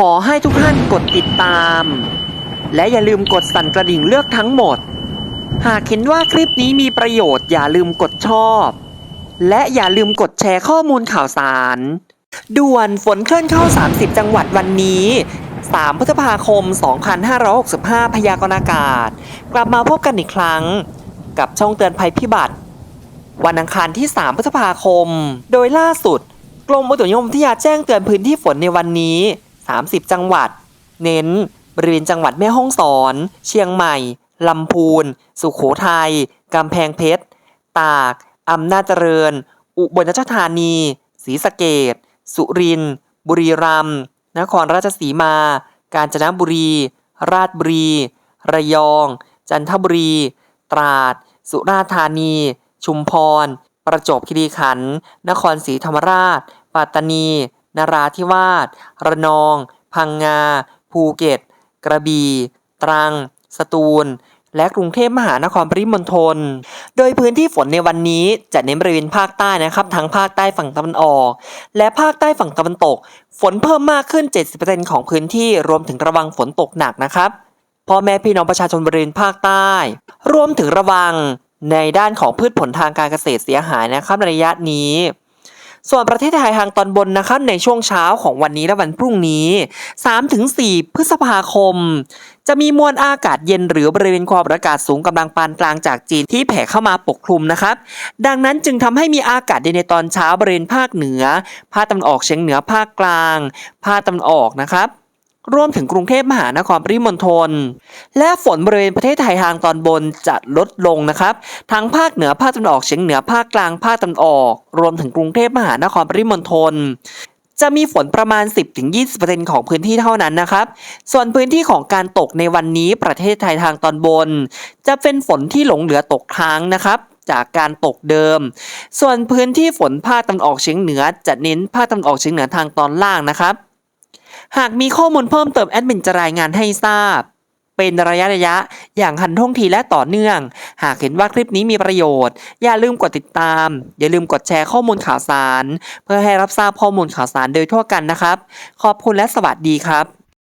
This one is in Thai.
ขอให้ทุกท่านกดติดตาม และอย่าลืมกดสั่นกระดิ่งเลือกทั้งหมด หากเห็นว่าคลิปนี้มีประโยชน์อย่าลืมกดชอบ และอย่าลืมกดแชร์ข้อมูลข่าวสาร ด่วนฝนเคลื่อนเข้า 30 จังหวัดวันนี้ 3พฤษภาคม 2565 พยากรณ์อากาศ กลับมาพบกันอีกครั้ง กับช่องเตือนภัยพิบัติ วันอังคารที่ 3 พฤษภาคม โดยล่าสุด กรมอุตุนิยมวิทยาแจ้งเตือนพื้นที่ฝนในวันนี้ 30 จังหวัด เน้น บริเวณจังหวัดแม่ฮ่องสอน เชียงใหม่ ลำพูน สุขโขทัยกำแพงเพชร ตาก อำนาจเจริญ อุบลราชธานี ศรีสะเกดสุรินทร์ บุรีรัมย์ นครราชสีมา กาญจนบุรี ราชบุรี ระยอง จันทบุรี ตราด สุราษฎร์ธานี ชุมพร ประจวบคีรีขันธ์ นครศรีธรรมราช ปัตตานี นราธิวาส ระนอง พังงา ภูเก็ต กระบี่ ตรัง สตูล และกรุงเทพมหานครปริมณฑล โดยพื้นที่ฝนในวันนี้จะเน้นบริเวณภาคใต้นะครับทั้งภาคใต้ฝั่งตะวันออก และภาคใต้ฝั่งตะวันตก ฝนเพิ่มมากขึ้น 70%ของพื้นที่รวมถึงระวังฝนตกหนักนะครับพ่อแม่พี่น้องประชาชนบริเวณภาคใต้ รวมถึงระวังในด้านของพืชผลทางการเกษตรเสียหายนะครับในระยะนี้ ส่วนประเทศไทยทางตอนบนนะคะในช่วงเช้าของวันนี้และวันพรุ่งนี้ 3-4 พฤษภาคม จะมีมวลอากาศเย็นหรือบริเวณความกดอากาศสูงกำลังปานกลางจากจีนที่แผ่เข้ามาปกคลุมนะครับ ดังนั้นจึงทำให้มีอากาศเย็นในตอนเช้าบริเวณภาคเหนือ ภาคตะวันออกเฉียงเหนือภาคกลาง ภาคตะวันออกนะครับ รวมถึงกรุงเทพมหานครปริมณฑล และฝนบริเวณประเทศไทยทางตอนบนจะลดลงนะครับ ทั้งภาคเหนือภาคตะวันออกเฉียงเหนือภาคกลางภาคตะวันออก รวมถึงกรุงเทพมหานครปริมณฑลจะมีฝนประมาณ 10-20%ของพื้นที่เท่านั้นนะครับ ส่วนพื้นที่ของการตกในวันนี้ประเทศไทยทางตอนบน จะเป็นฝนที่หลงเหลือตกค้างนะครับ จากการตกเดิม ส่วนพื้นที่ฝนภาคตะวันออกเฉียงเหนือจะเน้นภาคตะวันออกเฉียงเหนือทางตอนล่างนะครับ หากมีข้อมูลเพิ่มเติมแอดมินจะรายงานให้ทราบ เป็นระยะระยะอย่างหันท่วงทีและต่อเนื่อง หากเห็นว่าคลิปนี้มีประโยชน์ อย่าลืมกดติดตาม อย่าลืมกดแชร์ข้อมูลข่าวสาร เพื่อให้รับทราบข้อมูลข่าวสารโดยทั่วกันนะครับ ขอบคุณและสวัสดีครับ